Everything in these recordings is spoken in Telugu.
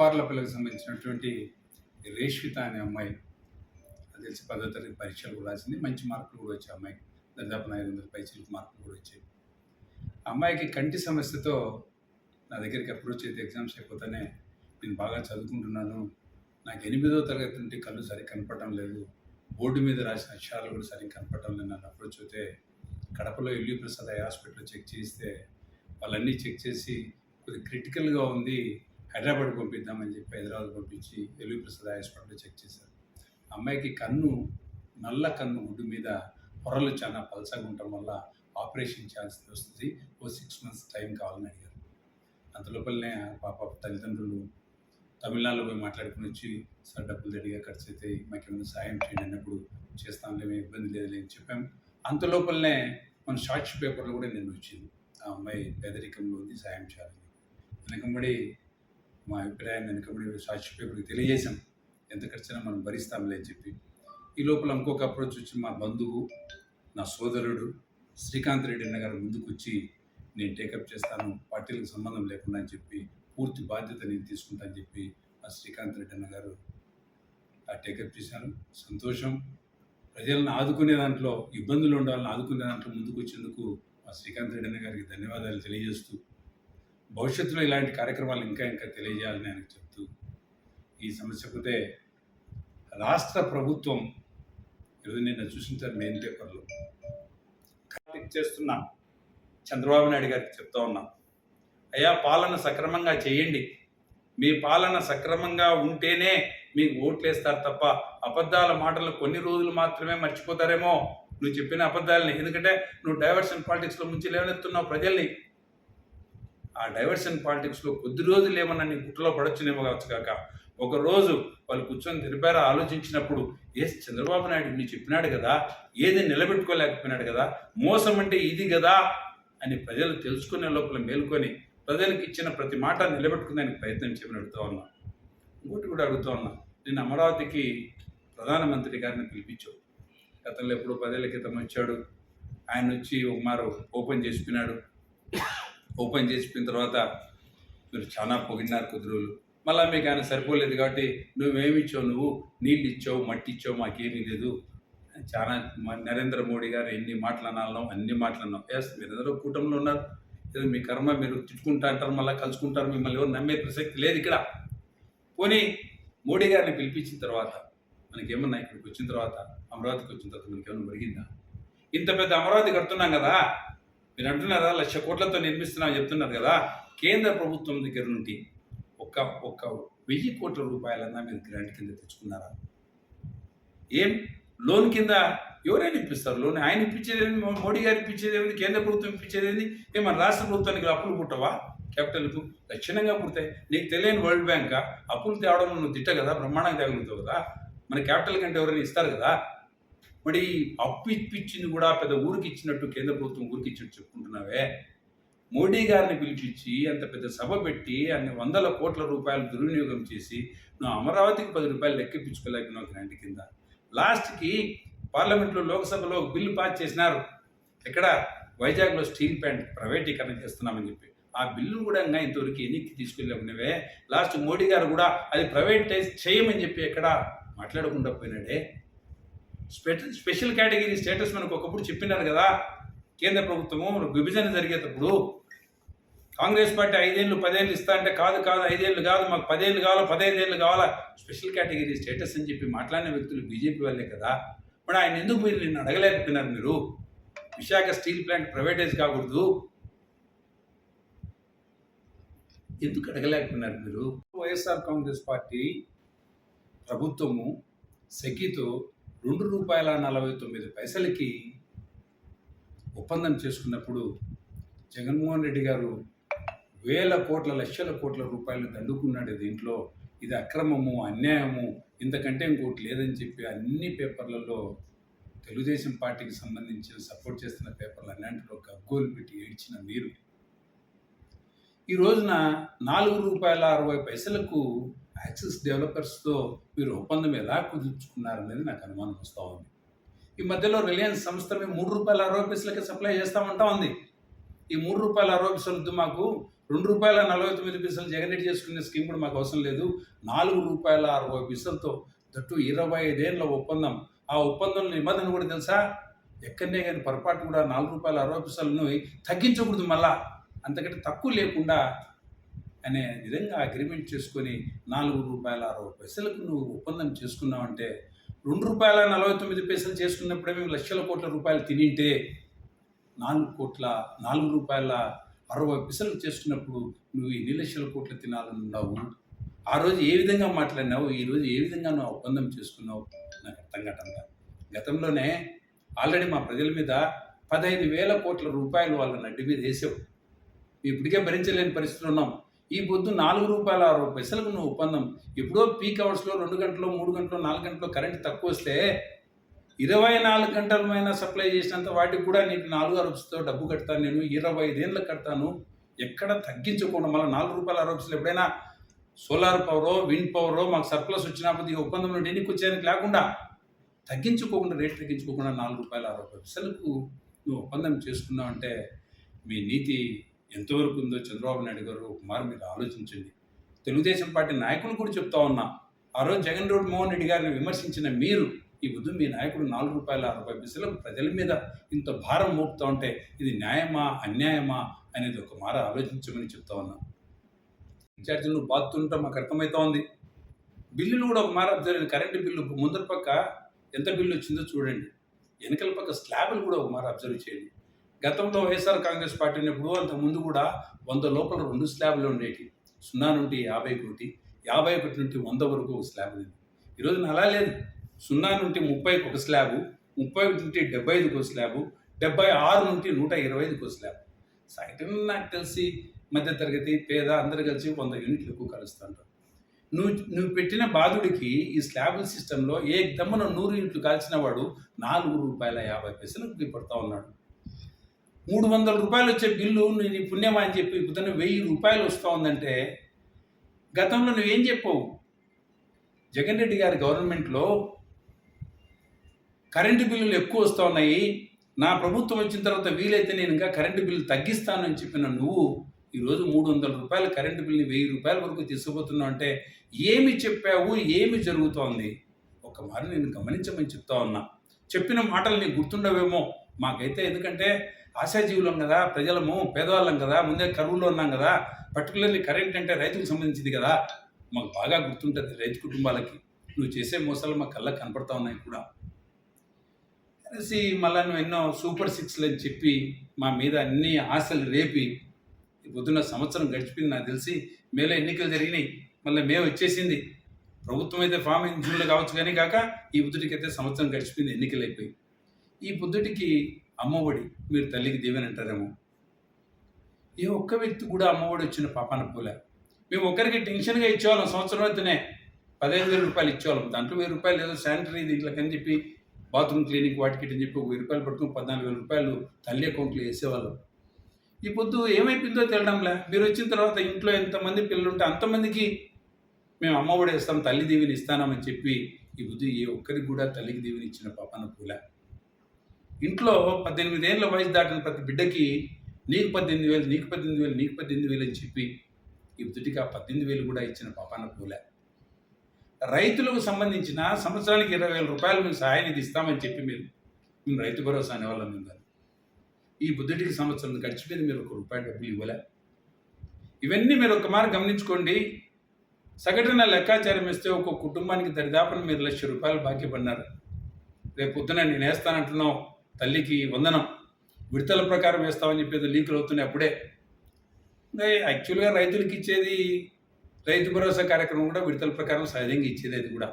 నల్లజెరువు పిల్లలకు సంబంధించినటువంటి రేష్విత అనే అమ్మాయి అది తెలిసి పదో తరగతి పరీక్షలు కూడా రాసింది. మంచి మార్కులు కూడా వచ్చాయి అమ్మాయి దాదాపు ఐదు వందల పైసలకు మార్కులు కూడా వచ్చాయి. అమ్మాయికి కంటి సమస్యతో నా దగ్గరికి అప్రోచ్ అయితే ఎగ్జామ్స్ అయిపోతేనే నేను బాగా చదువుకుంటున్నాను. నాకు ఎనిమిదో తరగతి నుండి కళ్ళు సరిగ్గా కనపడటం లేదు. బోర్డు మీద రాసిన అక్షరాలు కూడా సరిగ్గా కనపడటం లేదు. నన్ను అప్రోచ్ అయితే కడపలో ఎల్లి ప్రసాద్ హాస్పిటల్లో చెక్ చేస్తే వాళ్ళన్నీ చెక్ చేసి కొద్దిగా క్రిటికల్గా ఉంది. హైదరాబాద్ పంపిద్దామని చెప్పి హైదరాబాద్ పంపించి తెలుగు ప్రసాద్ ఐ హాస్పిటల్లో చెక్ చేశారు. అమ్మాయికి కన్ను నల్ల కన్ను గుడ్డు మీద పొరలు చాలా పలసగా ఉండటం వల్ల ఆపరేషన్ చేయాల్సి వస్తుంది. ఓ సిక్స్ మంత్స్ టైం కావాలని అడిగారు. అంత లోపలనే పాప తల్లిదండ్రులు తమిళనాడులో పోయి మాట్లాడుకుని వచ్చి సార్ డబ్బులు రెడీగా ఖర్చు అయితే మాకు ఏమైనా సాయం చేయండి అన్నప్పుడు చేస్తాంలే మేము ఇబ్బంది లేదు అని చెప్పాం. అంత లోపలనే మన సాక్షి పేపర్లో కూడా నిన్న వచ్చింది. ఆ అమ్మాయి పేదరికంలో ఉంది సాయం చేయాలని. వెనకబడి మా అభిప్రాయాన్ని వెనుకబడి సాక్షి పేపర్కి తెలియజేశాం. ఎంత ఖర్చైనా మనం భరిస్తాంలే అని చెప్పి. ఈ లోపల ఇంకొక అప్రోచ్ వచ్చి మా బంధువు నా సోదరుడు శ్రీకాంత్ రెడ్డి అన్న గారు ముందుకు వచ్చి నేను టేకప్ చేస్తాను పార్టీలకు సంబంధం లేకుండా అని చెప్పి పూర్తి బాధ్యత నేను తీసుకుంటాను చెప్పి ఆ శ్రీకాంత్ రెడ్డి అన్న గారు ఆ టేకప్ చేశాను సంతోషం. ప్రజలను ఆదుకునే దాంట్లో ఇబ్బందులు ఉండాలని ఆదుకునే దాంట్లో ముందుకు వచ్చేందుకు ఆ శ్రీకాంత్ రెడ్డి అన్న గారికి ధన్యవాదాలు తెలియజేస్తూ భవిష్యత్తులో ఇలాంటి కార్యక్రమాలు ఇంకా ఇంకా తెలియజేయాలని ఆయన చెప్తూ ఈ సమస్య పోతే రాష్ట్ర ప్రభుత్వం ఈరోజు నిన్న చూసింటారు మెయిన్ పేపర్లో. చేస్తున్నా. చంద్రబాబు నాయుడు గారికి చెప్తా ఉన్నా. అయ్యా పాలన సక్రమంగా చేయండి. మీ పాలన సక్రమంగా ఉంటేనే మీకు ఓట్లు వేస్తారు తప్ప అబద్ధాల మాటలు కొన్ని రోజులు మాత్రమే మర్చిపోతారేమో. నువ్వు చెప్పిన అబద్ధాలని. ఎందుకంటే నువ్వు డైవర్షన్ పాలిటిక్స్లో ముంచి లేవనెత్తున్నావు ప్రజల్ని. ఆ డైవర్షన్ పాలిటిక్స్లో కొద్ది రోజులు ఏమన్నా నీ గుట్టలో పడొచ్చునేమో కావచ్చు కాక ఒకరోజు వాళ్ళు కూర్చొని తెలిపారా ఆలోచించినప్పుడు ఏ చంద్రబాబు నాయుడు నీ చెప్పినాడు కదా ఏది నిలబెట్టుకోలేకపోయినాడు కదా మోసం అంటే ఇది కదా అని ప్రజలు తెలుసుకునే లోపల మేల్కొని ప్రజలకు ఇచ్చిన ప్రతి మాట నిలబెట్టుకునేందుకు ప్రయత్నం చేయమని అడుగుతా ఉన్నా. ఇంకోటి కూడా అడుగుతా ఉన్నా. నేను అమరావతికి ప్రధానమంత్రి గారిని పిలిపించావు. గతంలో ఎప్పుడు పదేళ్ళ క్రితం వచ్చాడు. ఆయన వచ్చి ఒక మారు ఓపెన్ చేసుకున్నాడు ఓపెన్ చేసిపోయిన తర్వాత మీరు చాలా పొగిడినారు కొద్ది రోజులు. మళ్ళీ మీకు ఆయన సరిపోలేదు కాబట్టి నువ్వేమి ఇచ్చావు? నువ్వు నీళ్ళు ఇచ్చావు మట్టి ఇచ్చావు మాకేమీ లేదు. చాలా మ- నరేంద్ర మోడీ గారు ఎన్ని మాటలు అనాలనో అన్ని మాటలు అన్నాం ఎస్ మీరు అందరూ కూటమిలో ఉన్నారు. ఏదో మీ కర్మ మీరు తిట్టుకుంటా అంటారు మళ్ళీ కలుసుకుంటారు మిమ్మల్ని ఎవరు నమ్మే ప్రసక్తి లేదు ఇక్కడ. పోనీ మోడీ గారిని పిలిపించిన తర్వాత మనకేమన్నా ఇక్కడికి వచ్చిన తర్వాత అమరావతికి వచ్చిన తర్వాత మనకేమన్నా మరిగిందా ఇంత పెద్ద అమరావతి కడుతున్నాం కదా. మీరు అంటున్నారా? లక్ష కోట్లతో నిర్మిస్తున్నామని చెప్తున్నారు కదా. కేంద్ర ప్రభుత్వం దగ్గర నుండి ఒక ఒక్క వెయ్యి కోట్ల రూపాయలన్నా మీరు గ్రాంట్ కింద తెచ్చుకున్నారా? ఏం? లోన్ కింద ఎవరైనా ఇప్పిస్తారు? లోన్ ఆయన ఇప్పించేది మోడీ గారు ఇప్పించేది కేంద్ర ప్రభుత్వం ఇప్పించేది ఏంది? ఏ మన రాష్ట్ర ప్రభుత్వానికి అప్పులు పుట్టవా? క్యాపిటల్కు లక్షణంగా పుడతాయి. నీకు తెలియని వరల్డ్ బ్యాంక్ అప్పులు తేవడం నువ్వు తిట్ట కదా? బ్రహ్మాండంగా తేగలుగుతావు కదా? మన క్యాపిటల్ కంటే ఎవరైనా ఇస్తారు కదా? మరి అప్పు ఇప్పించింది కూడా పెద్ద ఊరికి ఇచ్చినట్టు కేంద్ర ప్రభుత్వం ఊరికి ఇచ్చినట్టు చెప్పుకుంటున్నావే. మోడీ గారిని పిలిచిచ్చి అంత పెద్ద సభ పెట్టి అన్ని వందల కోట్ల రూపాయలు దుర్వినియోగం చేసి నువ్వు అమరావతికి పది రూపాయలు లెక్కించుకోలేకపోయినావు గ్రాంట్ కింద. లాస్ట్కి పార్లమెంట్లో లోక్సభలో బిల్లు పాస్ చేసినారు. ఎక్కడ? వైజాగ్లో స్టీల్ ప్లాంట్ ప్రైవేటీకరణ చేస్తున్నామని చెప్పి. ఆ బిల్లు కూడా ఇంకా ఇంతవరకు ఎన్నికి తీసుకెళ్ళకునేవే లాస్ట్ మోడీ గారు కూడా అది ప్రైవేటైజ్ చేయమని చెప్పి ఎక్కడ? మాట్లాడకుండా పోయినాడే. స్పెషల్ స్పెషల్ కేటగిరీ స్టేటస్ మనకు ఒకప్పుడు చెప్పినారు కదా కేంద్ర ప్రభుత్వము విభజన జరిగేటప్పుడు కాంగ్రెస్ పార్టీ ఐదేళ్ళు పదేళ్ళు ఇస్తా అంటే కాదు కాదు ఐదేళ్ళు కాదు మాకు పదేళ్ళు కావాలా పదహైదేళ్ళు కావాలా స్పెషల్ కేటగిరీ స్టేటస్ అని చెప్పి మాట్లాడిన వ్యక్తులు బీజేపీ వాళ్ళే కదా. మరి ఆయన ఎందుకు మీరు నిన్ను అడగలేకపోయినారు మీరు? విశాఖ స్టీల్ ప్లాంట్ ప్రైవేటైజ్ కాకూడదు. ఎందుకు అడగలేకపోయినారు మీరు? వైఎస్ఆర్ కాంగ్రెస్ పార్టీ ప్రభుత్వము సెకితో రెండు రూపాయల నలభై తొమ్మిది పైసలకి ఒప్పందం చేసుకున్నప్పుడు జగన్మోహన్ రెడ్డి గారు వేల కోట్ల లక్షల కోట్ల రూపాయలు దండుకున్నాడు దీంట్లో. ఇది అక్రమము అన్యాయము ఇంతకంటే ఇంకోటి లేదని చెప్పి అన్ని పేపర్లలో తెలుగుదేశం పార్టీకి సంబంధించిన సపోర్ట్ చేస్తున్న పేపర్లు అన్నింటిలో గగ్గోలు పెట్టి ఏడ్చిన మీరు. ఈ రోజున నాలుగు రూపాయల అరవై పైసలకు యాక్సిస్ డెవలపర్స్తో మీరు ఒప్పందం ఎలా కుదుర్చుకున్నారనేది నాకు అనుమానం వస్తూ ఉంది. ఈ మధ్యలో రిలయన్స్ సంస్థ మేము మూడు రూపాయల అరవై పైసలకి సప్లై చేస్తామంటా ఉంది. ఈ మూడు రూపాయల అరవై మాకు రెండు రూపాయల నలభై తొమ్మిది పైసలు జగన్ చేసుకునే స్కీమ్ కూడా మాకు అవసరం లేదు. నాలుగు రూపాయల అరవై పైసలతో దట్టు ఇరవై ఐదేళ్ళ ఒప్పందం. ఆ ఒప్పందం నిబంధన కూడా తెలుసా? ఎక్కడనే కానీ పొరపాటు కూడా నాలుగు రూపాయల అరవై పైసలను తగ్గించకూడదు మళ్ళా. అంతకంటే తక్కువ లేకుండా అనే విధంగా అగ్రిమెంట్ చేసుకొని నాలుగు రూపాయల అరవై పైసలకు నువ్వు ఒప్పందం చేసుకున్నావంటే రెండు రూపాయల నలభై తొమ్మిది పైసలు చేసుకున్నప్పుడే మేము లక్షల కోట్ల రూపాయలు తినింటే నాలుగు కోట్ల నాలుగు రూపాయల అరవై పైసలు చేసుకున్నప్పుడు నువ్వు ఎన్ని లక్షల కోట్లు తినాలని ఉన్నావు ఆ రోజు ఏ విధంగా మాట్లాడినావు? ఈ రోజు ఏ విధంగా నువ్వు ఒప్పందం చేసుకున్నావు? నాకు అర్థం కావట్లేదు గతంలోనే ఆల్రెడీ మా ప్రజల మీద పదహైదు వేల కోట్ల రూపాయలు వాళ్ళ నడ్డి మీద వేసావు. ఇప్పటికే భరించలేని పరిస్థితులు ఉన్నాం. ఈ పొద్దు నాలుగు రూపాయల అరవై పైసలకు నువ్వు ఒప్పందం. ఎప్పుడో పీక్ అవర్స్లో రెండు గంటలు మూడు గంటలు నాలుగు గంటలు కరెంట్ తక్కువ వస్తే ఇరవై నాలుగు గంటలమైనా సప్లై చేసినంత వాటికి కూడా నీకు నాలుగు అరవైతో డబ్బు కడతాను నేను ఇరవై ఐదేళ్ళకి కడతాను. ఎక్కడ తగ్గించకుండా మళ్ళీ నాలుగు రూపాయల అరవై ఎప్పుడైనా సోలార్ పవరో విండ్ పవరో మాకు సర్ప్లస్ వచ్చినప్పుడు ఈ ఒప్పందం నుండి ఎన్నికి వచ్చేయడానికి లేకుండా తగ్గించుకోకుండా రేట్ తగ్గించుకోకుండా నాలుగు రూపాయల అరవై పైసలకు నువ్వు ఒప్పందం చేసుకున్నావు అంటే మీ నీతి ఎంతవరకు ఉందో చంద్రబాబు నాయుడు గారు కుమార్ మీరు ఆలోచించండి. తెలుగుదేశం పార్టీ నాయకులు కూడా చెప్తా ఉన్నా ఆ రోజు జగన్ రెడ్డి మోహన్ రెడ్డి గారిని విమర్శించిన మీరు ఈ బుద్ధు మీ నాయకుడు నాలుగు రూపాయల అరవై పైసలకు ప్రజల మీద ఇంత భారం మోపుతా ఉంటే ఇది న్యాయమా అన్యాయమా అనేది ఒక మార ఆలోచించమని చెప్తా ఉన్నా. ఇన్ఛార్జీలు నువ్వు మాకు అర్థమవుతా ఉంది. బిల్లులు కూడా ఒక మార అబ్జర్వ్ కరెంటు బిల్లు ముందర పక్క ఎంత బిల్లు వచ్చిందో చూడండి. వెనకల పక్క స్లాబులు కూడా ఒక మార అబ్జర్వ్ చేయండి. గతంలో వైఎస్ఆర్ కాంగ్రెస్ పార్టీ ఉన్నప్పుడు అంత ముందు కూడా వంద లోపల రెండు స్లాబ్లు ఉండేవి సున్నా నుండి యాభై కోటి యాభై ఒకటి నుండి వంద వరకు ఒక స్లాబ్ ఉంది ఈరోజు అలా లేదు. సున్నా నుండి ముప్పైకి ఒక స్లాబు ముప్పై ఒకటి నుండి డెబ్బై ఐదుకు ఒక స్లాబు డెబ్బై ఆరు నుండి నూట ఇరవై ఐదుకు ఒక స్లాబ్. సైతం నాకు తెలిసి మధ్యతరగతి పేద అందరు కలిసి వంద యూనిట్లు ఎక్కువ కలుస్తుంటారు. నువ్వు నువ్వు పెట్టిన బాధుడికి ఈ స్లాబుల సిస్టంలో ఏ దమ్మున నూరు యూనిట్లు కాల్చిన వాడు నాలుగు రూపాయల యాభై పైసలు పడతా ఉన్నాడు. మూడు వందల రూపాయలు వచ్చే బిల్లు నేను పుణ్యమా అని చెప్పి పొద్దున్న వెయ్యి రూపాయలు వస్తూ ఉందంటే గతంలో నువ్వేం చెప్పావు? జగన్ రెడ్డి గారి గవర్నమెంట్లో కరెంటు బిల్లులు ఎక్కువ వస్తూ ఉన్నాయి. నా ప్రభుత్వం వచ్చిన తర్వాత వీలైతే నేను ఇంకా కరెంటు బిల్లు తగ్గిస్తానని చెప్పిన నువ్వు ఈరోజు మూడు వందల రూపాయల కరెంటు బిల్ని వెయ్యి రూపాయల వరకు తీసుకుపోతున్నావు అంటే ఏమి చెప్పావు? ఏమి జరుగుతోంది? ఒక నేను గమనించమని చెప్తా ఉన్నా. చెప్పిన మాటలు నీకు గుర్తుండవేమో? మాకైతే ఎందుకంటే ఆశాజీవులం కదా ప్రజలము పేదవాళ్ళం కదా ముందే కరువులో ఉన్నాం కదా పర్టికులర్లీ కరెంట్ అంటే రైతుకు సంబంధించింది కదా. మాకు బాగా గుర్తుంటుంది రైతు కుటుంబాలకి. నువ్వు చేసే మోసాలు మా కళ్ళకు కనపడతా ఉన్నాయి కూడా. కలిసి మళ్ళా నువ్వు ఎన్నో సూపర్ సిక్స్లు అని చెప్పి మా మీద అన్ని ఆశలు రేపి పొద్దున్న సంవత్సరం గడిచిపోయింది నాకు తెలిసి. మేలో ఎన్నికలు జరిగినాయి. మళ్ళీ మే వచ్చేసింది. ప్రభుత్వం అయితే ఫామ్ ఇన్ జూన్లో కావచ్చు కానీ కాక ఈ బుద్ధుడికి అయితే సంవత్సరం గడిచిపోయింది ఎన్నికలు అయిపోయి. ఈ బుద్ధుడికి అమ్మఒడి మీరు తల్లికి దేవని అంటారేమో. ఏ ఒక్క వ్యక్తి కూడా అమ్మఒడి వచ్చిన పాపాన పోలే. మేము ఒకరికి టెన్షన్గా ఇచ్చేవాళ్ళం సంవత్సరం అయితేనే పదిహేను వేల రూపాయలు ఇచ్చేవాళ్ళం దాంట్లో వెయ్యి రూపాయలు ఏదో శానిటరీ దీంట్లోకని చెప్పి బాత్రూమ్ క్లీనింగ్ వాటికి అని చెప్పి ఒక వెయ్యి రూపాయలు పడుతుంది పద్నాలుగు వేల రూపాయలు తల్లి అకౌంట్లో వేసేవాళ్ళం. ఈ పొద్దు ఏమైపోయిందో తెలియడంలే మీరు వచ్చిన తర్వాత ఇంట్లో ఎంతమంది పిల్లలు ఉంటే అంతమందికి మేము అమ్మఒడి ఇస్తాం తల్లి దేవిని ఇస్తానని చెప్పి ఈ బుద్ధి ఏ ఒక్కరికి కూడా తల్లికి దేవిని ఇచ్చిన పాపాన పూలే. ఇంట్లో పద్దెనిమిది ఏళ్ళ వయసు దాటిన ప్రతి బిడ్డకి నీకు పద్దెనిమిది వేలు నీకు పద్దెనిమిది వేలు నీకు పద్దెనిమిది వేలు అని చెప్పి ఈ బుద్ధికి ఆ పద్దెనిమిది వేలు కూడా ఇచ్చిన పాపాన పూలే రైతులకు సంబంధించిన సంవత్సరానికి ఇరవై వేల రూపాయలు మేము సహాయం ఇది ఇస్తామని చెప్పి మీరు మేము రైతు భరోసా అనేవాళ్ళం మేము ఈ బుద్ధుడికి సంవత్సరం గడిచిపోయింది మీరు ఒక రూపాయి డబ్బులు ఇవ్వలే. ఇవన్నీ మీరు ఒక మారు గమనించుకోండి. సగటున లెక్కాచారం ఇస్తే ఒక కుటుంబానికి దరిదాపున మీరు లక్ష రూపాయలు బాకీ పడినారు. రేపు పొద్దున నేను వేస్తానంటున్నావు. తల్లికి వందనం విడతల ప్రకారం వేస్తామని చెప్పేది లీకులు అవుతున్నాయి అప్పుడే. యాక్చువల్గా రైతులకు ఇచ్చేది రైతు భరోసా కార్యక్రమం కూడా విడతల ప్రకారం సహజంగా ఇచ్చేది అది కూడా.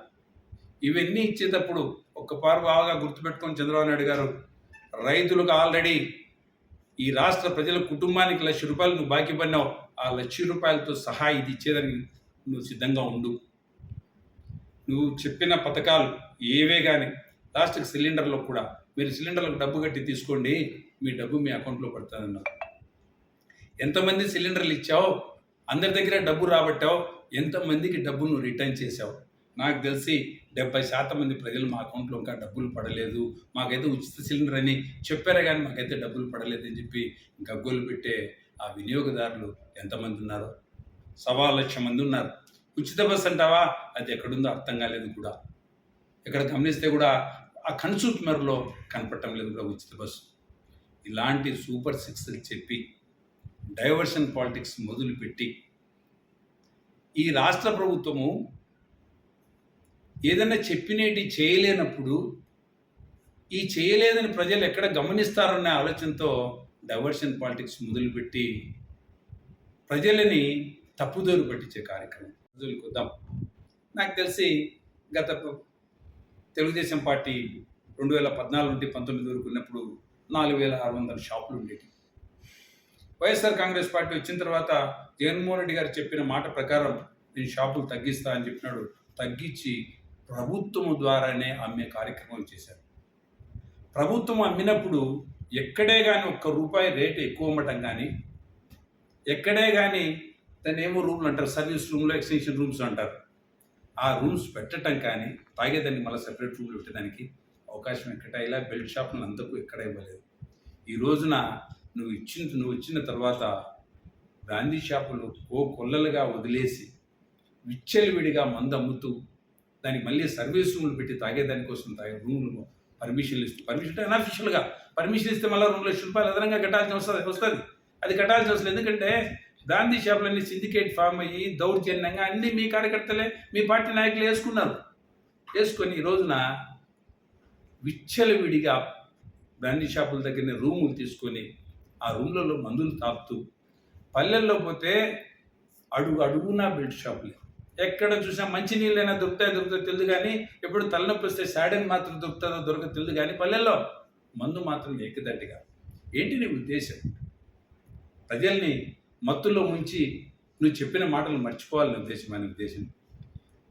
ఇవన్నీ ఇచ్చేటప్పుడు ఒక్క పారు బాగా గుర్తుపెట్టుకొని చంద్రబాబు నాయుడు గారు రైతులకు ఆల్రెడీ ఈ రాష్ట్ర ప్రజల కుటుంబానికి లక్ష రూపాయలు నువ్వు బాకీ పడినావు ఆ లక్ష రూపాయలతో సహా ఇది ఇచ్చేదానికి నువ్వు సిద్ధంగా ఉండు. నువ్వు చెప్పిన పథకాలు ఏవే కానీ లాస్ట్కి సిలిండర్లో కూడా మీరు సిలిండర్లకు డబ్బు కట్టి తీసుకోండి మీ డబ్బు మీ అకౌంట్లో పడుతుందన్నారు ఎంతమంది సిలిండర్లు ఇచ్చావు? అందరి దగ్గర డబ్బు రాబట్టావు? ఎంతమందికి డబ్బును రిటర్న్ చేసావు నాకు తెలిసి డెబ్బై శాతం మంది ప్రజలు మా అకౌంట్లో ఇంకా డబ్బులు పడలేదు. మాకైతే ఉచిత సిలిండర్ అని చెప్పారే కానీ మాకైతే డబ్బులు పడలేదు అని చెప్పి గగ్గోలు పెట్టే ఆ వినియోగదారులు ఎంతమంది ఉన్నారు? సవా లక్ష మంది ఉన్నారు. ఉచిత బస్సు అంటావా? అది ఎక్కడుందో అర్థం కాలేదు కూడా. ఇక్కడ గమనిస్తే కూడా ఆ కన్సూమర్లో కనపడటం లేదు కూడా ఉచిత బస్సు. ఇలాంటి సూపర్ సిక్స్ చెప్పి డైవర్షన్ పాలిటిక్స్ మొదలుపెట్టి ఈ రాష్ట్ర ప్రభుత్వము ఏదైనా చెప్పినేటి చేయలేనప్పుడు ఈ చేయలేదని ప్రజలు ఎక్కడ గమనిస్తారనే ఆలోచనతో డైవర్షన్ పాలిటిక్స్ మొదలుపెట్టి ప్రజలని తప్పుదోలు పట్టించే కార్యక్రమం. రోజులకు వద్దాం నాకు తెలిసి గత తెలుగుదేశం పార్టీ రెండు వేల పద్నాలుగు నుండి పంతొమ్మిది వరకు ఉన్నప్పుడు నాలుగు వేల ఆరు వందల షాపులు ఉండేవి వైఎస్ఆర్ కాంగ్రెస్ పార్టీ వచ్చిన తర్వాత జగన్మోహన్ రెడ్డి గారు చెప్పిన మాట ప్రకారం నేను షాపులు తగ్గిస్తా అని చెప్పినాడు. తగ్గించి ప్రభుత్వం ద్వారానే అమ్మే కార్యక్రమం చేశారు. ప్రభుత్వం అమ్మినప్పుడు ఎక్కడే కానీ ఒక్క రూపాయి రేటు ఎక్కువ అమ్మటం కానీ ఎక్కడే కానీ దాన్ని ఏమో రూమ్లు అంటారు సర్వీస్ రూమ్లో ఎక్స్టెన్షన్ రూమ్స్ అంటారు. ఆ రూమ్స్ పెట్టడం కానీ తాగేదాన్ని మళ్ళీ సెపరేట్ రూమ్లు పెట్టడానికి అవకాశం ఎక్కడ ఇలా బెల్ట్ షాపులు అందరికీ ఎక్కడ ఇవ్వలేదు. ఈ రోజున నువ్వు ఇచ్చిన నువ్వు ఇచ్చిన తర్వాత గాంధీ షాపులు ఓ కొల్లలుగా వదిలేసి విచ్చలవిడిగా మందు అమ్ముతూ దానికి మళ్ళీ సర్వీస్ రూమ్లు పెట్టి తాగేదానికోసం తాగే రూములు పర్మిషన్లు ఇస్తూ పర్మిషన్ అనఫిషియల్గా పర్మిషన్ ఇస్తే మళ్ళీ రెండు లక్షల రూపాయలు అదనంగా కట్టాల్సి వస్తుంది వస్తుంది. అది కట్టాల్సి వస్తుంది ఎందుకంటే గాంధీ షాపులన్నీ సిండికేట్ ఫామ్ అయ్యి దౌర్జన్యంగా అన్ని మీ కార్యకర్తలే మీ పార్టీ నాయకులు వేసుకున్నారు. వేసుకొని ఈ రోజున విచ్చలవిడిగా గాంధీ షాపుల దగ్గర రూములు తీసుకొని ఆ రూమ్లలో మందులు తాపుతూ పల్లెల్లో పోతే అడుగు అడుగునా బెల్ట్ షాపులే. ఎక్కడ చూసినా మంచి నీళ్ళైనా దొరుకుతాయి దొరుకుతాయి తెలియదు కానీ ఎప్పుడు తలనొప్పి వస్తే శాడన్ మాత్రం దొరుకుతుందో దొరకదు తెలియదు కానీ పల్లెల్లో మందు మాత్రం ఏకదట్టిగా ఏంటి నీ ఉద్దేశం? ప్రజల్ని మత్తులో ముంచి నువ్వు చెప్పిన మాటలు మర్చిపోవాలని ఉద్దేశం ఆయన ఉద్దేశం.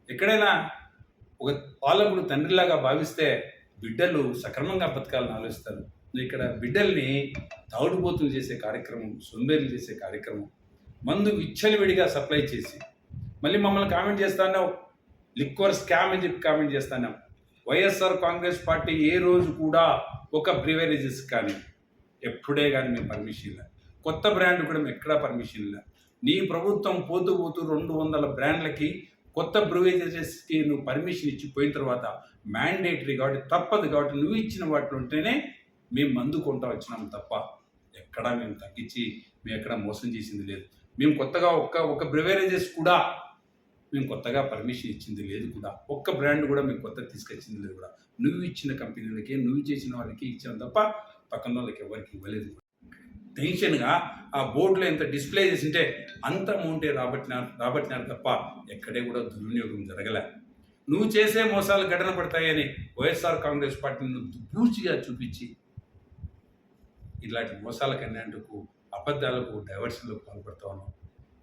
ఎక్కడైనా ఒక పాలకుడు తండ్రిలాగా భావిస్తే బిడ్డలు సక్రమంగా బతకాలని ఆలోచిస్తారు. ఇక్కడ బిడ్డల్ని తాగుడుపోతులు చేసే కార్యక్రమం సొంబేర్లు చేసే కార్యక్రమం మందు విచ్చలవిడిగా సప్లై చేసి మళ్ళీ మమ్మల్ని కామెంట్ చేస్తాను లిక్వర్ స్కామ్ అని చెప్పి కామెంట్ చేస్తాను వైఎస్ఆర్ కాంగ్రెస్ పార్టీ ఏ రోజు కూడా ఒక ప్రివరేజెస్ కానీ ఎప్పుడే కానీ మేము పర్మిషన్ ఇవ్వాలి కొత్త బ్రాండ్ కూడా ఎక్కడా పర్మిషన్ లేదు నీ ప్రభుత్వం పోతూ పోతూ రెండు వందల బ్రాండ్లకి కొత్త బ్రూవేజెస్కి నువ్వు పర్మిషన్ ఇచ్చి పోయిన తర్వాత మ్యాండేటరీ కాబట్టి తప్పదు కాబట్టి నువ్వు ఇచ్చిన వాటిని ఉంటేనే మేము మందు కొంటా వచ్చినాం తప్ప ఎక్కడా మేము తగ్గించి మేము ఎక్కడ మోసం చేసింది లేదు. మేము కొత్తగా ఒక్క ఒక బ్రివేరేజెస్ కూడా మేము కొత్తగా పర్మిషన్ ఇచ్చింది లేదు కూడా. ఒక్క బ్రాండ్ కూడా మేము కొత్త తీసుకొచ్చింది లేదు కూడా. నువ్వు ఇచ్చిన కంపెనీలకి నువ్వు చేసిన వాళ్ళకి ఇచ్చాం తప్ప పక్కన వాళ్ళకి ఎవరికి ఇవ్వలేదు టెన్షన్గా ఆ బోర్డులో ఎంత డిస్ప్లే చేసింటే అంత అమౌంటే రాబట్టినారు రాబట్టినారు తప్ప ఎక్కడే కూడా దుర్వినియోగం జరగలే. నువ్వు చేసే మోసాలు ఘటన పడతాయని వైఎస్ఆర్ కాంగ్రెస్ పార్టీని పూర్తిగా చూపించి ఇలాంటి మోసాల కన్నందుకు అబద్ధాలకు డైవర్షన్లకు పాల్పడతా ఉన్నావు.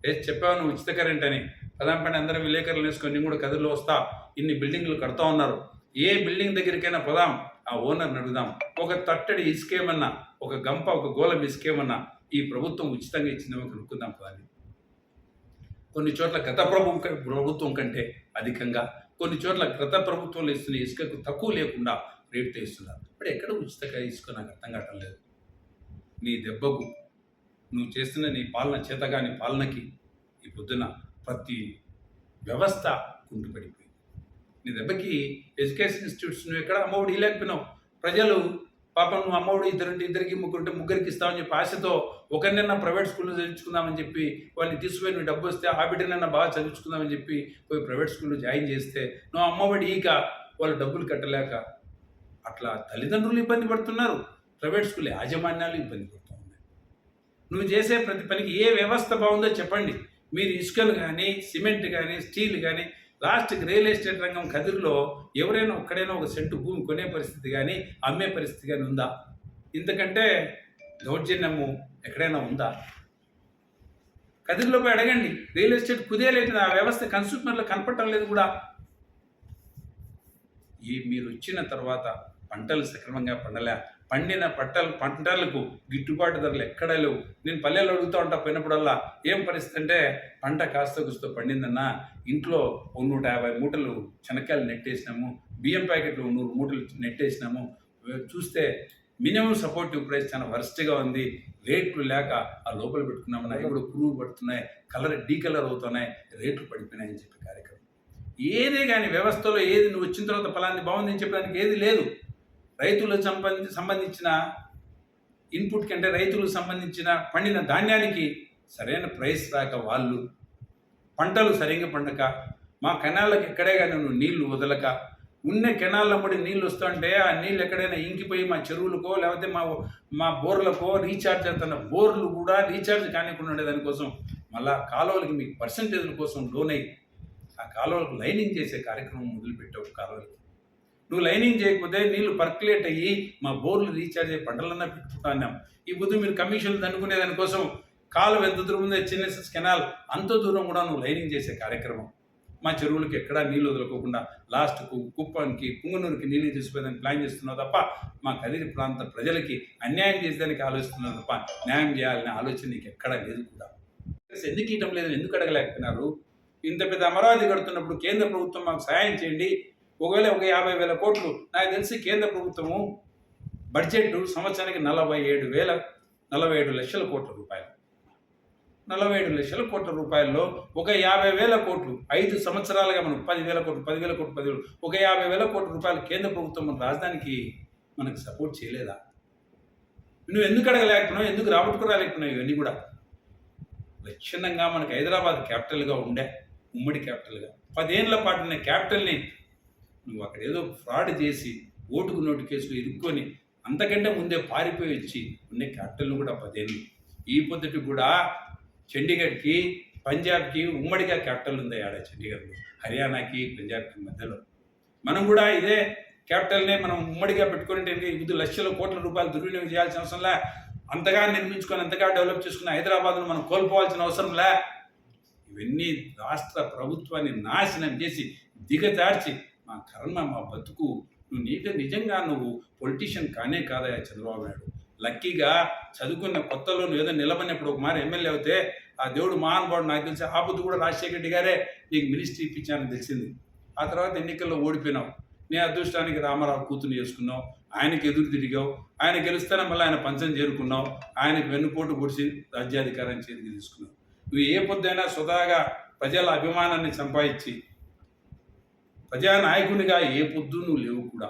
ఏ చెప్పావు నువ్వు ఉచిత కరెంట్ అని? పదాం పని అందరం విలేకరులు వేసుకొని నేను కూడా కథల్లో వస్తా. ఇన్ని బిల్డింగ్లు కడతా ఉన్నారు. ఏ బిల్డింగ్ దగ్గరికైనా పదాం. ఆ ఓనర్ని అడుగుదాం. ఒక తట్టడి ఇసుకేమన్నా ఒక గంప ఒక గోళం ఇసుకేమన్నా ఈ ప్రభుత్వం ఉచితంగా ఇచ్చిందేమో కనుక్కుందాం కానీ కొన్ని చోట్ల గత ప్రభుత్వం ప్రభుత్వం కంటే అధికంగా కొన్ని చోట్ల గత ప్రభుత్వంలో ఇస్తున్న ఇసుకకు తక్కువ లేకుండా రేటుతో ఇస్తున్నారు ఇప్పుడు ఎక్కడ ఉచితంగా ఇసుక నాకు అర్థం కావటం లేదు. నీ దెబ్బకు నువ్వు చేస్తున్న నీ పాలన చేతగాని పాలనకి ఈ పొద్దున ప్రతి వ్యవస్థ కుంటుపడిపోయింది. నీ దెబ్బకి ఎడ్యుకేషన్ ఇన్స్టిట్యూట్స్ నువ్వు ఎక్కడ అమ్మఒడి ఇవ్వలేకపోయినావు ప్రజలు పాపం నువ్వు అమ్మఒడి ఇద్దరుంటే ఇద్దరికి ముగ్గురుంటే ముగ్గురికి ఇస్తామని చెప్పి ఆశతో ఒకరినైనా ప్రైవేట్ స్కూల్లో చదివించుకుందామని చెప్పి వాళ్ళని తీసుకుపోయి నువ్వు డబ్బు వస్తే ఆ బిడ్డనైనా బాగా చదివించుకుందామని చెప్పి పోయి ప్రైవేట్ స్కూల్లో జాయిన్ చేస్తే నువ్వు అమ్మఒడి ఈక వాళ్ళు డబ్బులు కట్టలేక అట్లా తల్లిదండ్రులు ఇబ్బంది పడుతున్నారు. ప్రైవేట్ స్కూల్ యాజమాన్యాలు ఇబ్బంది పడుతూ ఉన్నాయి. నువ్వు చేసే ప్రతి పనికి ఏ వ్యవస్థ బాగుందో చెప్పండి. మీరు ఇసుకలు కానీ సిమెంట్ కానీ స్టీల్ కానీ లాస్ట్కి రియల్ ఎస్టేట్ రంగం కదిరిలో ఎవరైనా ఒక్కడైనా ఒక సెంటు భూమి కొనే పరిస్థితి కానీ అమ్మే పరిస్థితి కానీ ఉందా? ఇంతకంటే దౌర్జన్యము ఎక్కడైనా ఉందా? కదిరిలో పోయి అడగండి. రియల్ ఎస్టేట్ కుదేలేదు ఆ వ్యవస్థ కన్సూమర్లో కనపడటం లేదు కూడా. ఈ మీరు వచ్చిన తర్వాత పంటలు సక్రమంగా పండలే? పండిన పంటలు పంటలకు గిట్టుబాటు ధరలు ఎక్కడా లేవు. నేను పల్లెల్లో అడుగుతూ ఉంటా పోయినప్పుడల్లా ఏం పరిస్థితి అంటే పంట కాస్త కుస్తో పండిందన్నా ఇంట్లో ఒక నూట యాభై మూటలు శనక్కాయలు నెట్టేసినాము బియ్యం ప్యాకెట్లు నూరు మూటలు నెట్టేసినాము. చూస్తే మినిమం సపోర్టివ్ ప్రైస్ చాలా వరస్ట్గా ఉంది. రేట్లు లేక ఆ లోపల పెట్టుకున్నామన్నా ఇప్పుడు పురుగు పడుతున్నాయి కలర్ డీ కలర్ అవుతున్నాయి రేట్లు పడిపోయినాయని చెప్పి కార్యక్రమం. ఏదే కానీ వ్యవస్థలో ఏది నువ్వు వచ్చిన తర్వాత ఫలాన్ని బాగుందని చెప్పడానికి ఏది లేదు. రైతులకు సంబంధి సంబంధించిన ఇన్పుట్ కంటే రైతులకు సంబంధించిన పండిన ధాన్యానికి సరైన ప్రైస్ రాక వాళ్ళు పంటలు సరిగ్గా పండక మా కెనాళ్ళకి ఎక్కడే కానీ నువ్వు నీళ్ళు వదలక ఉన్న కెనాళ్ళ పడి నీళ్ళు వస్తుంటే ఆ నీళ్ళు ఎక్కడైనా ఇంకిపోయి మా చెరువులకో లేకపోతే మా మా బోర్లకో రీఛార్జ్ అవుతున్న బోర్లు కూడా రీఛార్జ్ కానికుండా దానికోసం మళ్ళా కాలువలకి మీకు పర్సంటేజ్ల కోసం లోన్ అయ్యి ఆ కాలువలకు లైనింగ్ చేసే కార్యక్రమం మొదలుపెట్టావు కాలువలకి. నువ్వు లైనింగ్ చేయకపోతే నీళ్ళు పర్కులేట్ అయ్యి మా బోర్లు రీఛార్జ్ అయ్యే పంటలన్నా పెట్టుకుంటున్నాం ఈ పొద్దు మీరు కమిషన్లు దండుకునే దానికోసం కాలువ ఎంత దూరం ఉందో చిన్న కెనాల్ అంత దూరం కూడా నువ్వు లైనింగ్ చేసే కార్యక్రమం. మా చెరువులకి ఎక్కడా నీళ్ళు వదులుకోకుండా లాస్ట్కు కుప్పానికి పుంగనూరుకి నీళ్ళు తీసిపోయేదానికి ప్లాన్ చేస్తున్నావు తప్ప మా కదిరి ప్రాంత ప్రజలకి అన్యాయం చేసేదానికి ఆలోచిస్తున్నావు తప్ప న్యాయం చేయాలనే ఆలోచన నీకు ఎక్కడా లేదు కూడా. ఎందుకు ఇవ్వడం లేదు? ఎందుకు అడగలేకపోయినారు? ఇంత పెద్ద అమరావతి కడుతున్నప్పుడు కేంద్ర ప్రభుత్వం మాకు సహాయం చేయండి. ఒకవేళ ఒక యాభై వేల కోట్లు నాకు తెలిసి కేంద్ర ప్రభుత్వము బడ్జెట్ సంవత్సరానికి నలభై ఏడు వేల నలభై ఏడు లక్షల కోట్ల రూపాయలు. నలభై ఏడు లక్షల కోట్ల రూపాయల్లో ఒక యాభై వేల కోట్లు ఐదు సంవత్సరాలుగా మనం పదివేల కోట్లు పదివేల కోట్లు పదివేలు ఒక యాభై వేల కోట్ల రూపాయలు కేంద్ర ప్రభుత్వం మన రాజధానికి మనకు సపోర్ట్ చేయలేదా? నువ్వు ఎందుకు అడగలేకపోయినావు? ఎందుకు రాబట్టుకురాలేకపోయినావు ఇవన్నీ కూడా లక్షణంగా మనకు హైదరాబాద్ క్యాపిటల్గా ఉండే ఉమ్మడి క్యాపిటల్గా. పదేళ్ళ పాటు ఉన్న క్యాపిటల్ని నువ్వు అక్కడ ఏదో ఫ్రాడ్ చేసి ఓటుకు నోటు కేసులు ఇరుక్కొని అంతకంటే ముందే పారిపోయి వచ్చి ఉన్న క్యాపిటల్ను కూడా పదేళ్ళు. ఈ పొద్దుటి కూడా చండీగఢ్కి పంజాబ్కి ఉమ్మడిగా క్యాపిటల్ ఉంది ఆడ చండీగఢ్లో. హర్యానాకి పంజాబ్కి మధ్యలో. మనం కూడా ఇదే క్యాపిటల్నే మనం ఉమ్మడిగా పెట్టుకుంటే ఇది లక్షల కోట్ల రూపాయలు దుర్వినియోగం చేయాల్సిన అవసరంలే అంతగా నిర్మించుకొని అంతగా డెవలప్ చేసుకున్న హైదరాబాద్ను మనం కోల్పోవాల్సిన అవసరంలే ఇవన్నీ రాష్ట్ర ప్రభుత్వాన్ని నాశనం చేసి దిగజార్చి మా కర్మ మా బతుకు. నువ్వు నీట నిజంగా నువ్వు పొలిటీషియన్ కానే కాదయా చంద్రబాబు నాయుడు. లక్కీగా చదువుకున్న కొత్తలో నువ్వు ఏదో నిలబడినప్పుడు ఒక మారి ఎమ్మెల్యే అవుతే ఆ దేవుడు మహానుభావుడు నాకు తెలిసి ఆ బుద్ధి కూడా రాజశేఖర రెడ్డి గారే నీకు మినిస్ట్రీ ఇప్పించానని తెలిసింది. ఆ తర్వాత ఎన్నికల్లో ఓడిపోయినావు. నీ అదృష్టానికి రామారావు కూతురు చేసుకున్నావు. ఆయనకి ఎదురు తిరిగావు. ఆయన గెలుస్తేనే మళ్ళీ ఆయన పంచం చేరుకున్నావు. ఆయనకు వెన్నుపోటు పొడిచి రాజ్యాధికారాన్ని చేతికి తీసుకున్నావు. నువ్వు ఏ పొద్దైనా సుధాగా ప్రజల అభిమానాన్ని సంపాదించి ప్రజానాయకునిగా ఏ పొద్దు నువ్వు లేవు కూడా.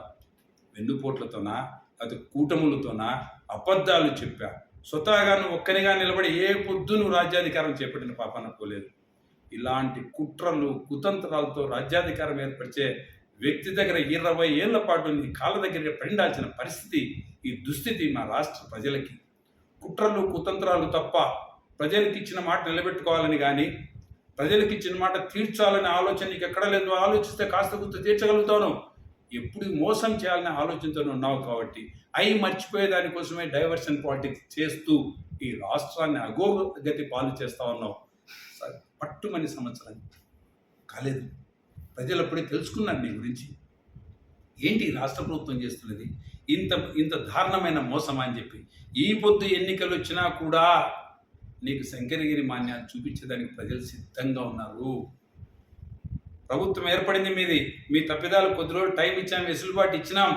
వెన్నుపోట్లతోనా అది కూటములతోనా అబద్ధాలు చెప్పా. స్వతహాగా నువ్వు ఒక్కనిగా నిలబడి ఏ పొద్దు నువ్వు రాజ్యాధికారం చేపట్టిన పాపాన పోలేదు ఇలాంటి కుట్రలు కుతంత్రాలతో రాజ్యాధికారం ఏర్పరిచే వ్యక్తి దగ్గర ఇరవై ఏళ్ళ పాటు నీ కాళ్ళ దగ్గర పెండాల్సిన పరిస్థితి ఈ దుస్థితి మా రాష్ట్ర ప్రజలకి. కుట్రలు కుతంత్రాలు తప్ప ప్రజలకు ఇచ్చిన మాట నిలబెట్టుకోవాలని కానీ ప్రజలకు ఇచ్చిన మాట తీర్చాలనే ఆలోచన నీకు ఎక్కడ లేదు. ఆలోచిస్తే కాస్త గుర్తు తీర్చగలుగుతాను. ఎప్పుడు మోసం చేయాలనే ఆలోచనతో ఉన్నావు కాబట్టి అవి మర్చిపోయే దానికోసమే డైవర్షన్ పాలిటిక్స్ చేస్తూ ఈ రాష్ట్రాన్ని అగోగతి పాలు చేస్తా ఉన్నావు. పట్టుమని సంవత్సరం కాలేదు. ప్రజలు అప్పుడే తెలుసుకున్నారు నీ గురించి. ఏంటి రాష్ట్ర ప్రభుత్వం చేస్తున్నది? ఇంత ఇంత దారుణమైన మోసం అని చెప్పి. ఈ పొద్దు ఎన్నికలు వచ్చినా కూడా నీకు శంకరగిరి మాన్యాన్ని చూపించడానికి ప్రజలు సిద్ధంగా ఉన్నారు. ప్రభుత్వం ఏర్పడింది మీది. మీ తప్పిదాలు కొద్ది రోజులు టైం ఇచ్చాం వెసులుబాటు ఇచ్చినాం.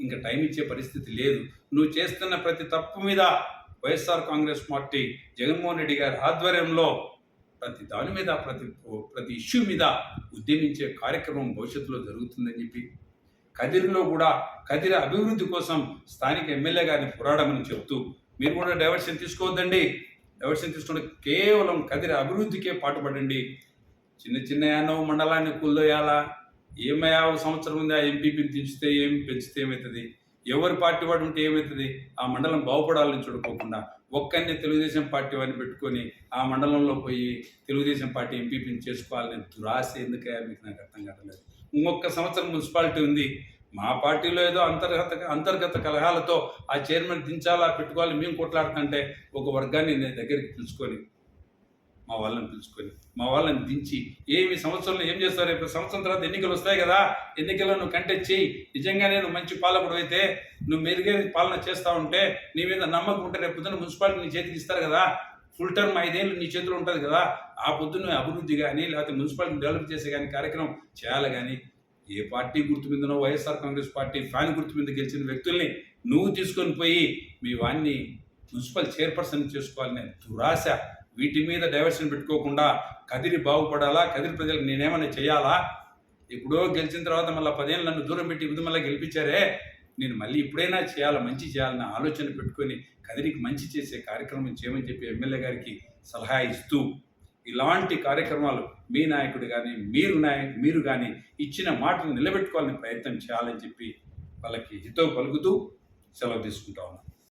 ఇంకా టైం ఇచ్చే పరిస్థితి లేదు. నువ్వు చేస్తున్న ప్రతి తప్పు మీద YSR Congress party Jaganmohan Reddy గారి ఆధ్వర్యంలో ప్రతి దాని మీద ప్రతి ప్రతి ఇష్యూ మీద ఉద్యమించే కార్యక్రమం భవిష్యత్తులో జరుగుతుందని చెప్పి కదిరిలో కూడా కదిరి అభివృద్ధి కోసం స్థానిక ఎమ్మెల్యే గారిని పోరాడమని చెప్తూ మీరు కూడా డైవర్షన్ తీసుకోవద్దండి. డైవర్షన్ తీసుకుంటే కేవలం కదిరి అభివృద్ధికే పాటుపడండి. చిన్న చిన్న యానవ మండలాన్ని కూల్దోయాలా? ఏమయ్యా ఒక సంవత్సరం ఉంది ఆ ఎంపీపీని పెంచితే ఏం పెంచితే ఏమవుతుంది ఎవరి పార్టీ వాడు ఉంటే ఏమవుతుంది ఆ మండలం బాగుపడాలని చూడకోకుండా ఒక్కరిని తెలుగుదేశం పార్టీ వారిని పెట్టుకొని ఆ మండలంలో పోయి తెలుగుదేశం పార్టీ ఎంపీపీని చేసుకోవాలని దురాశ ఎందుకయ్యా? మీకు నాకు అర్థం కావట్లేదు. ఇంకొక సంవత్సరం మున్సిపాలిటీ ఉంది మా పార్టీలో ఏదో అంతర్గత అంతర్గత కలహాలతో ఆ చైర్మన్ దించాలా పెట్టుకోవాలి మేము కొట్లాడుతుంటే ఒక వర్గాన్ని నేను దగ్గరికి పిలుచుకొని మా వాళ్ళని పిలుచుకొని మా వాళ్ళని దించి ఏమి సంవత్సరంలో ఏం చేస్తారు? రేపు సంవత్సరం తర్వాత ఎన్నికలు వస్తాయి కదా ఎన్నికల్లో నువ్వు కంటెక్ట్ చేయి. నిజంగానే నువ్వు మంచి పాలకుడు అయితే నువ్వు మెరుగైన పాలన చేస్తూ ఉంటే నీ మీద నమ్మకం ఉంటే రేపు పొద్దున మున్సిపాలిటీ నీ చేతికి ఇస్తారు కదా. ఫుల్ టర్మ్ ఐదేళ్ళు నీ చేతిలో ఉంటుంది కదా. ఆ పొద్దున్న అభివృద్ధి కానీ లేకపోతే మున్సిపాలిటీ డెవలప్ చేసే కానీ కార్యక్రమం చేయాలి కానీ ఏ పార్టీ గుర్తు మీదనో వైఎస్ఆర్ కాంగ్రెస్ పార్టీ ఫ్యాన్ గుర్తు మీద గెలిచిన వ్యక్తుల్ని నువ్వు తీసుకొని పోయి మీ వాడిని మున్సిపల్ చైర్పర్సన్ చేసుకోవాలనే దురాశ వీటి మీద డైవర్షన్ పెట్టుకోకుండా కదిరి బాగుపడాలా కదిరి ప్రజలకు నేనేమైనా చేయాలా? ఎప్పుడో గెలిచిన తర్వాత మళ్ళీ పదేళ్ళు నన్ను దూరం పెట్టి ఇది మళ్ళీ గెలిపించారే? నేను మళ్ళీ ఇప్పుడైనా చేయాలా మంచి చేయాలన్న ఆలోచన పెట్టుకొని కదిరికి మంచి చేసే కార్యక్రమం చేయమని చెప్పి ఎమ్మెల్యే గారికి సలహా ఇస్తూ ఇలాంటి కార్యక్రమాలు మీ నాయకుడు కానీ మీరు నాయ మీరు కానీ ఇచ్చిన మాటలు నిలబెట్టుకోవాలని ప్రయత్నం చేయాలని చెప్పి వాళ్ళకి హితవు పలుకుతూ సెలవు తీసుకుంటా ఉన్నాను